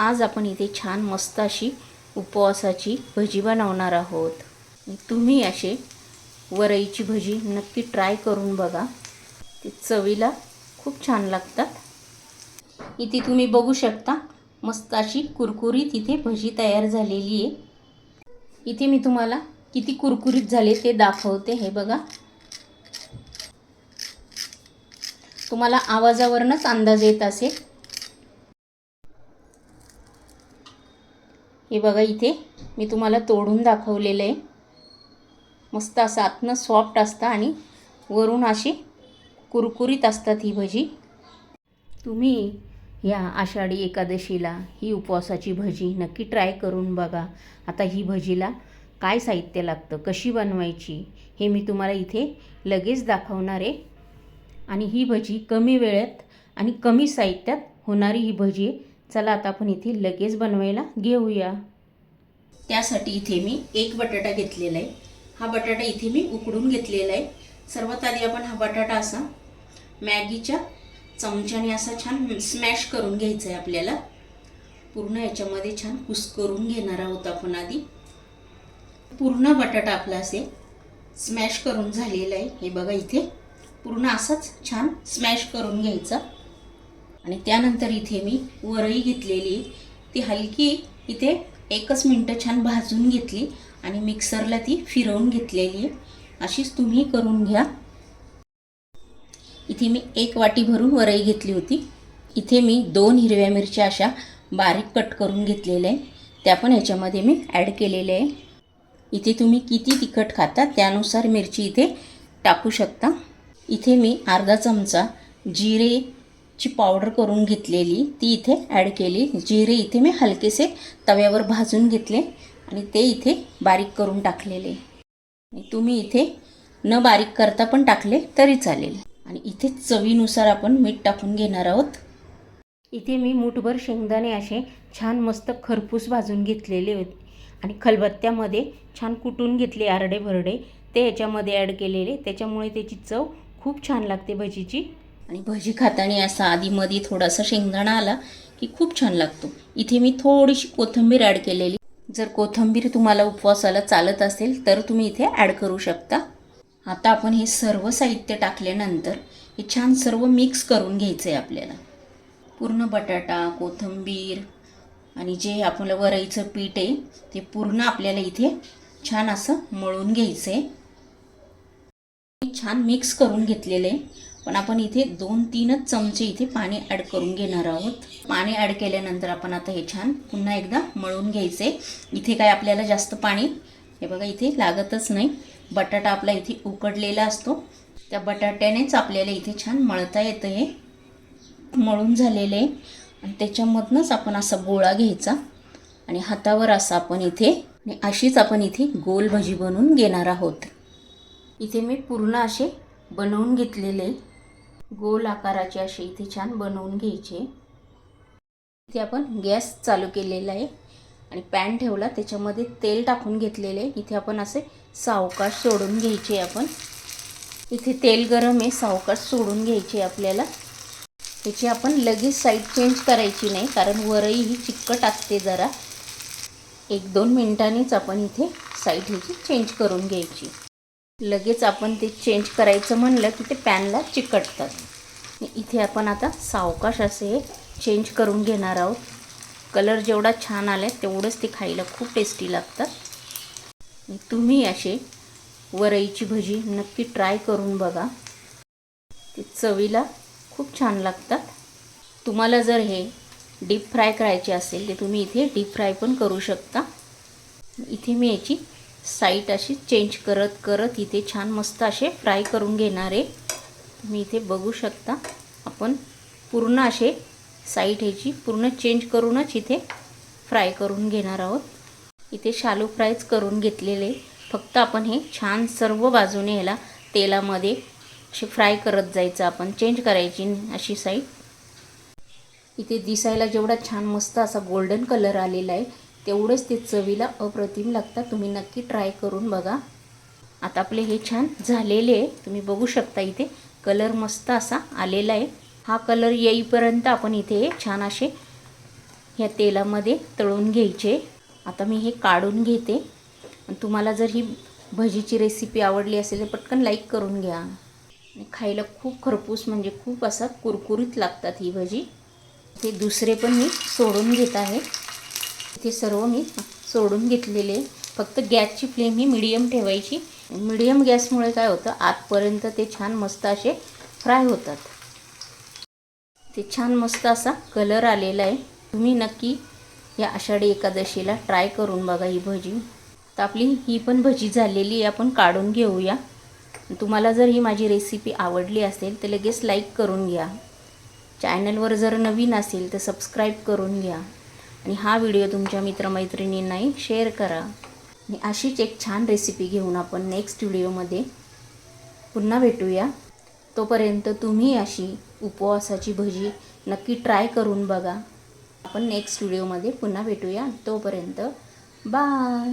आज आपण इथे छान मस्त अशी उपवासाची भजी बनवणार आहोत. तुम्ही असे वरईची भजी नक्की ट्राय करून बघा. ती चवीला खूप छान लागतात. इथे तुम्ही बघू शकता मस्त अशी कुरकुरीत इथे भजी तयार झालेली आहे. इथे मी तुम्हाला किती कुरकुरीत झाले ते दाखवते हे बघा. तुम्हाला आवाजावरूनच अंदाज येत असेल. हे बघा इथे मी तुम्हाला तोडून दाखवलेलं आहे. मस्त असं आतनं सॉफ्ट असतं आणि वरून अशी कुरकुरीत असतात ही भजी. तुम्ही या आषाढी एकादशीला ही उपवासाची भजी नक्की ट्राय करून बघा. आता ही भजीला काय साहित्य लागतं कशी बनवायची हे मी तुम्हाला इथे लगेच दाखवणार आहे. आणि ही भजी कमी वेळेत आणि कमी साहित्यात होणारी ही भजी आहे. चला आता आपण इथे लगेच बनवायला घेऊया. त्यासाठी इथे मी एक बटाटा घेतलेला आहे. हा बटाटा इथे मी उकडून घेतलेला आहे. सर्वात आधी आपण हा बटाटा असा मॅगीच्या चमच्याने असा छान स्मॅश करून घ्यायचा आहे आपल्याला. पूर्ण याच्यामध्ये छान कुस्करून घेणार आहोत आपण आधी. पूर्ण बटाटा आपला असे स्मॅश करून झालेला आहे. हे बघा इथे. पूर्ण असाच छान स्मॅश करून घ्यायचा. आणि त्यानंतर इथे मी वरई घेतलेली ती हलकी इथे एकच मिनटं छान भाजून घेतली आणि मिक्सरला ती फिरवून घेतलेली आहे. अशीच तुम्ही करून घ्या. इथे मी एक वाटी भरून वरई घेतली होती. इथे मी दोन हिरव्या मिरच्या अशा बारीक कट करून घेतलेल्या आहे. त्या पण ह्याच्यामध्ये मी ॲड केलेल्या आहे. इथे तुम्ही किती तिखट खाता त्यानुसार मिरची इथे टाकू शकता. इथे मी अर्धा चमचा जिरे जी पावडर करून घेतलेली ती इथे ॲड केली. जिरे इथे मी हलकेसे तव्यावर भाजून घेतले आणि ते इथे बारीक करून टाकलेले. तुम्ही इथे न बारीक करता पण टाकले तरी चालेल. आणि इथे चवीनुसार आपण मीठ टाकून घेणार आहोत. इथे मी मुठभर शेंगदाणे असे छान मस्त खरपूस भाजून घेतलेले होते. आणि खलबत्त्यामध्ये छान कुटून घेतले आरडे भरडे ते याच्यामध्ये ॲड केलेले. त्याच्यामुळे त्याची चव खूप छान लागते भजीची. आणि भजी खाताना असा आधीमध्ये थोडासा शेंगदाणा आला की खूप छान लागतो. इथे मी थोडीशी कोथिंबीर ॲड केलेली. जर कोथिंबीर तुम्हाला उपवासाला चालत असेल तर तुम्ही इथे ॲड करू शकता. आता आपण हे सर्व साहित्य टाकल्यानंतर हे छान सर्व मिक्स करून घ्यायचं आहे आपल्याला. पूर्ण बटाटा कोथिंबीर आणि जे आपलं वरईचं पीठ आहे ते पूर्ण आपल्याला इथे छान असं मळून घ्यायचं आहे छान मिक्स करून घेतलेलं आहे. पण आपण इथे दोन तीनच चमचे इथे पाणी ॲड करून घेणार आहोत. पाणी ॲड केल्यानंतर आपण आता हे छान पुन्हा एकदा मळून घ्यायचे. इथे काय आपल्याला जास्त पाणी हे बघा इथे लागतच नाही. बटाटा आपला इथे उकडलेला असतो. त्या बटाट्यानेच आपल्याला इथे छान मळता येतं हे. मळून झालेलं आहे. आणि त्याच्यामधनंच आपण असा गोळा घ्यायचा. आणि हातावर असा आपण इथे आणि अशीच आपण इथे गोल भजी बनवून घेणार आहोत. इथे मी पूर्ण असे बनवून घेतलेले गोल आकाराचे असे इथे छान बनवून घ्यायचे. इथे आपण गॅस चालू केलेला आहे आणि पॅन ठेवला त्याच्यामध्ये तेल टाकून घेतलेले इथे आपण असे सावकाश सोडून घ्यायचे आपण. इथे तेल गरम आहे सावकाश सोडून घ्यायचे आपल्याला. त्याची आपण लगेच साईड चेंज करायची नाही कारण वरई ही चिकट असते जरा. एक दोन मिनिटांनीच आपण इथे साईड ह्याची चेंज करून घ्यायची. लगेच आपण ते चेंज करायचं म्हणलं की ते पॅनला चिकटतात. इथे आपण आता सावकाश असे चेंज करून घेणार आहोत. कलर जेवढा छान आला आहे तेवढंच ते खायला खूप टेस्टी लागतात. तुम्ही असे वरईची भजी नक्की ट्राय करून बघा. ते चवीला खूप छान लागतात. तुम्हाला जर हे डीप फ्राय करायचे असेल तर तुम्ही इथे डीप फ्राय पण करू शकता. इथे मी याची साईट अशी चेंज करत करत इथे छान मस्त असे फ्राय करून घेणार आहे. तुम्ही इथे बघू शकता. आपण पूर्ण असे साईट ह्याची पूर्ण चेंज करूनच इथे फ्राय करून घेणार आहोत. इथे शालू फ्रायच करून घेतलेले फक्त आपण हे छान सर्व बाजूने ह्याला तेलामध्ये असे फ्राय करत जायचं. आपण चेंज करायची अशी साईट. इथे दिसायला जेवढा छान मस्त असा गोल्डन कलर आलेला आहे. तेवढंच ते चवीला अप्रतिम लागतात. तुम्ही नक्की ट्राय करून बघा. आता आपले हे छान झालेले आहे. तुम्ही बघू शकता इथे. कलर मस्त असा आलेला आहे. हा कलर येईपर्यंत आपण इथे छान असे ह्या तेलामध्ये तळून घ्यायचे. आता मी हे काढून घेते. आणि तुम्हाला जर ही भजीची रेसिपी आवडली असेल तर पटकन लाईक करून घ्या. आणि खायला खूप खरपूस म्हणजे खूप असा कुरकुरीत लागतात ही भजी. ते दुसरे पण मी सोडून घेत आहे. ते सर्व मी सोडून घेतलेले. फक्त गॅसची फ्लेम ही मिडियम ठेवायची. मिडियम गॅसमुळे काय होतं आतपर्यंत ते छान मस्त असे फ्राय होतात. ते छान मस्त असा कलर आलेला आहे. तुम्ही नक्की या आषाढी एकादशीला ट्राय करून बघा ही भजी. तर आपली ही पण भजी झालेली आहे आपण काढून घेऊया. तुम्हाला जर ही माझी रेसिपी आवडली असेल तर लगेच लाईक करून घ्या. चॅनलवर जर नवीन असेल तर सबस्क्राईब करून घ्या. आणि हा व्हिडिओ तुमच्या मित्रमैत्रिणींनाही शेअर करा. आणि अशीच एक छान रेसिपी घेऊन आपण नेक्स्ट व्हिडिओमध्ये पुन्हा भेटूया. तोपर्यंत तुम्ही अशी उपवासाची भजी नक्की ट्राय करून बघा. आपण नेक्स्ट व्हिडिओमध्ये पुन्हा भेटूया. तोपर्यंत बाय